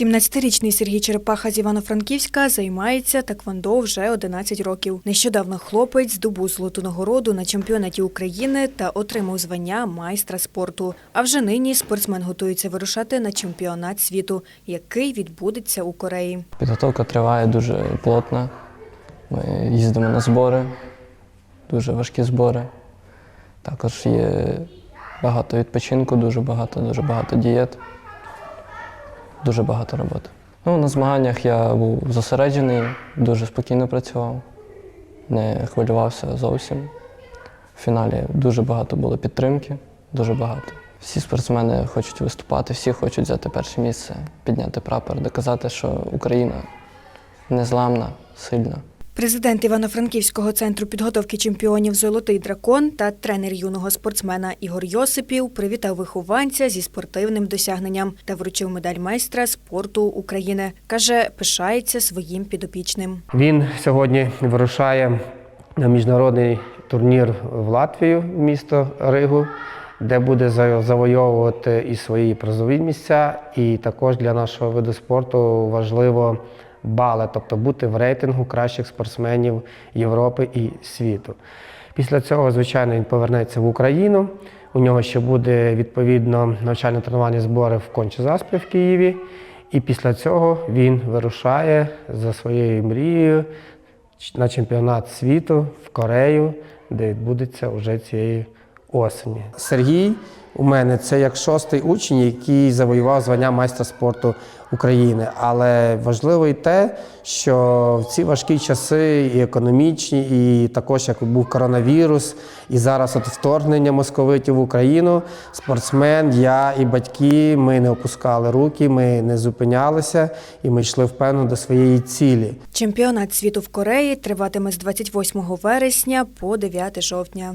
17-річний Сергій Черепаха з Івано-Франківська займається таквондо вже 11 років. Нещодавно хлопець здобув золоту нагороду на чемпіонаті України та отримав звання майстра спорту. А вже нині спортсмен готується вирушати на чемпіонат світу, який відбудеться у Кореї. Підготовка триває дуже плотно. Ми їздимо на збори, дуже важкі збори. Також є багато відпочинку, дуже багато, дуже багато дієт, дуже багато роботи. Ну, на змаганнях я був зосереджений, дуже спокійно працював, не хвилювався зовсім. В фіналі дуже багато було підтримки, дуже багато. Всі спортсмени хочуть виступати, всі хочуть взяти перше місце, підняти прапор, доказати, що Україна незламна, сильна. Президент Івано-Франківського центру підготовки чемпіонів Золотий дракон та тренер юного спортсмена Ігор Йосипів привітав вихованця зі спортивним досягненням та вручив медаль майстра спорту України. Каже, пишається своїм підопічним. Він сьогодні вирушає на міжнародний турнір в Латвію, місто Ригу, де буде завойовувати і свої призові місця. І також для нашого виду спорту важливо бали, тобто бути в рейтингу кращих спортсменів Європи і світу. Після цього, звичайно, він повернеться в Україну. У нього ще буде відповідно навчально-тренувальні збори в Конче-Заспі в Києві. І після цього він вирушає за своєю мрією на чемпіонат світу в Корею, де відбудеться вже цієї осені. Сергій у мене це як шостий учень, який завоював звання майстра спорту України. Але важливо і те, що в ці важкі часи, і економічні, і також як був коронавірус, і зараз от вторгнення московитів в Україну, спортсмен, я і батьки, ми не опускали руки, ми не зупинялися, і ми йшли впевнено до своєї цілі. Чемпіонат світу в Кореї триватиме з 28 вересня по 9 жовтня.